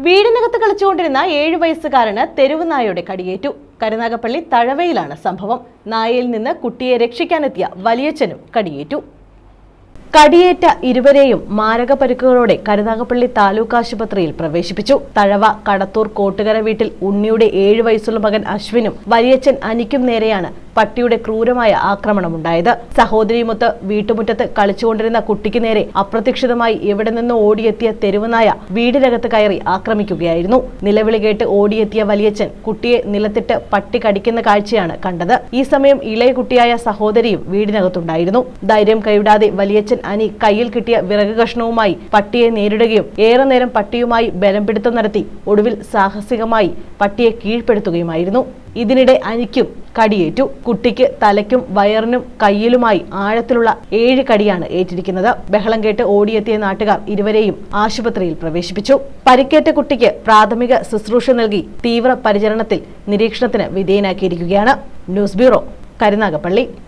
വീടിനകത്ത് കളിച്ചുകൊണ്ടിരുന്ന ഏഴു വയസ്സുകാരന് തെരുവ് നായയുടെ കടിയേറ്റു. കരുനാഗപ്പള്ളി തഴവയിലാണ് സംഭവം. നായയിൽ നിന്ന് കുട്ടിയെ രക്ഷിക്കാനെത്തിയ വലിയച്ഛനും കടിയേറ്റു. കടിയേറ്റ ഇരുവരെയും മാരക പരിക്കുകളോടെ കരുനാഗപ്പള്ളി താലൂക്ക് ആശുപത്രിയിൽ പ്രവേശിപ്പിച്ചു. തഴവ കടത്തൂർ കോട്ടുകര വീട്ടിൽ ഉണ്ണിയുടെ ഏഴു വയസ്സുള്ള മകൻ അശ്വിനും വലിയച്ഛൻ അനിക്കും നേരെയാണ് പട്ടിയുടെ ക്രൂരമായ ആക്രമണമുണ്ടായത്. സഹോദരിയുമൊത്ത് വീട്ടുമുറ്റത്ത് കളിച്ചുകൊണ്ടിരുന്ന കുട്ടിക്ക് നേരെ അപ്രതീക്ഷിതമായി എവിടെ നിന്ന് ഓടിയെത്തിയ തെരുവനായ വീടിനകത്ത് കയറി ആക്രമിക്കുകയായിരുന്നു. നിലവിളി കേട്ട് ഓടിയെത്തിയ വലിയച്ഛൻ കുട്ടിയെ നിലത്തിട്ട് പട്ടി കടിക്കുന്ന കാഴ്ചയാണ് കണ്ടത്. ഈ സമയം ഇളയ കുട്ടിയായ സഹോദരിയും വീടിനകത്തുണ്ടായിരുന്നു. ധൈര്യം കൈവിടാതെ വലിയച്ഛൻ അനി കയ്യിൽ കിട്ടിയ വിറക് കഷ്ണവുമായി പട്ടിയെ നേരിടുകയും ഏറെ നേരം പട്ടിയുമായി ബലം പിടുത്തം നടത്തി ഒടുവിൽ സാഹസികമായി പട്ടിയെ കീഴ്പ്പെടുത്തുകയുമായിരുന്നു. ഇതിനിടെ അനിക്കും കടിയേറ്റു. കുട്ടിക്ക് തലയ്ക്കും വയറിനും കയ്യിലുമായി ആഴത്തിലുള്ള ഏഴ് കടിയാണ് ഏറ്റിരിക്കുന്നത്. ബഹളം കേട്ട് ഓടിയെത്തിയ നാട്ടുകാർ ഇരുവരെയും ആശുപത്രിയിൽ പ്രവേശിപ്പിച്ചു. പരിക്കേറ്റ കുട്ടിക്ക് പ്രാഥമിക ശുശ്രൂഷ നൽകി തീവ്ര പരിചരണത്തിൽ നിരീക്ഷണത്തിന് വിധേയനാക്കിയിരിക്കുകയാണ്. News bureau Karunagappally.